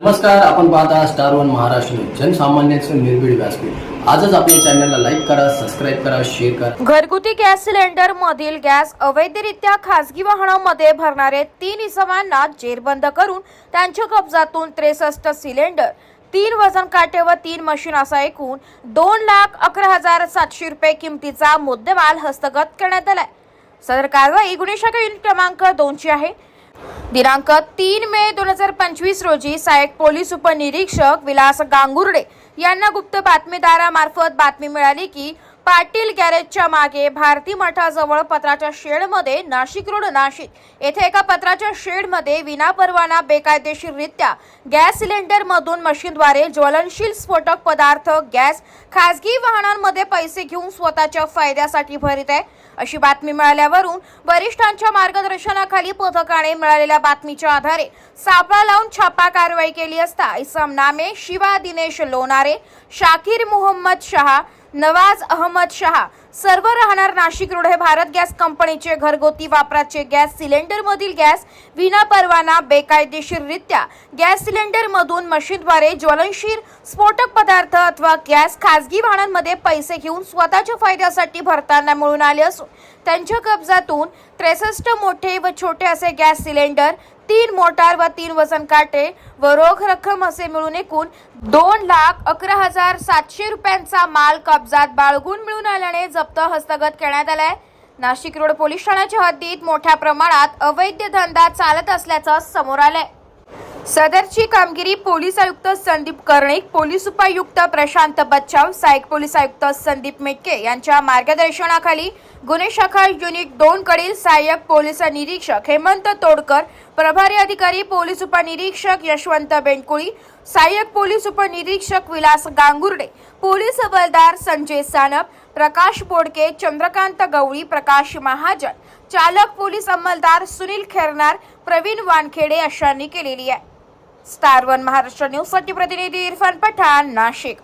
नमस्कार आपण पाहता स्टार वन महाराष्ट्र जनसामान्यांचं निर्भीड व्यासपीठ. आजच आपल्या चॅनलला लाईक करा सबस्क्राईब करा शेअर करा. घरगुती गॅस सिलेंडर मधील गॅस अवैधरित्या खासगी वाहनांमध्ये भरणारे तीन इसमांना जेरबंद करून त्यांच्या कब्जातून त्रेसष्ट सिलेंडर तीन वजन काटे व तीन मशीन असा एकूण दोन लाख अकरा हजार सातशे रुपये किमतीचा मुद्देमाल हस्तगत करण्यात आलाय. सदर कारवाई गुन्हे शाखा युनिट क्रमांक दोनची आहे. दिनांक तीन मे दोन हजार पंचवीस रोजी सहाय्यक पोलीस उपनिरीक्षक विलास गांगुर्डे यांना गुप्त बातमीदारामार्फत बातमी मिळाली की पाटील गॅरेजच्या मागे भारती मठाजवळ पत्राच्या शेडमध्ये नाशिक रोड नाशिक. येथे एका पत्राच्या शेडमध्ये विनापरवाना बेकायदेशीररित्या गॅस सिलेंडरमधून मशीनद्वारे ज्वलनशील स्फोटक पदार्थ गॅस खासगी वाहनांमध्ये पैसे घेऊन स्वतःच्या फायद्यासाठी भरित आहे. अशी बातमी मिळाल्यावरून वरिष्ठांच्या मार्गदर्शनाखाली पथकाने मिळालेल्या बातमीच्या आधारे सापळा लावून छापा कारवाई केली असता इसम नामे शिवा दिनेश लोणारे शाकीर मोहम्मद शहा नवाज अहमद शहा. सर्व राहणार नाशिक रोड हे भारत गॅस कंपनीचे घरगुती वापराचे गॅस सिलेंडर मधील गॅस विना परवाना बेकायदेशीररित्या. गॅस सिलेंडर मधून मशीनद्वारे ज्वलनशील स्फोटक पदार्थ अथवा गॅस खासगी वाहनांमध्ये पैसे घेऊन स्वतःच्या फायद्यासाठी भरताना मिळून आले असून त्यांच्या कब्जातून त्रेसष्ट मोठे व छोटे असे गॅस सिलेंडर तीन मोटार व तीन वजन काटे व रोख रक्कम असे मिळून एकूण दोन लाख अकरा हजार सातशे रुपयांचा माल कब्जात बाळगून मिळून आल्याने जप्त हस्तगत करण्यात आलाय. नाशिक रोड पोलीस ठाण्याच्या हद्दीत मोठ्या प्रमाणात अवैध धंदा चालत असल्याचं समोर आलंय. सदरची कामगिरी पोलीस आयुक्त संदीप कर्णिक पोलीस उपायुक्त प्रशांत बच्चाव सहाय्यक पोलीस आयुक्त संदीप मेटके यांच्या मार्गदर्शनाखाली गुन्हे शाखा युनिट दोन कडील सहाय्यक पोलीस निरीक्षक हेमंत तोडकर प्रभारी अधिकारी पोलीस उपनिरीक्षक यशवंत बेंडकुळी सहाय्यक पोलीस उपनिरीक्षक विलास गांगुर्डे पोलीस हवालदार संजय सानप प्रकाश बोडके चंद्रकांत गवळी प्रकाश महाजन चालक पोलीस अंमलदार सुनील खेरनार प्रवीण वानखेडे अशांनी केलेली आहे. स्टार वन महाराष्ट्र न्यूजसाठी प्रतिनिधी इरफान पठाण नाशिक.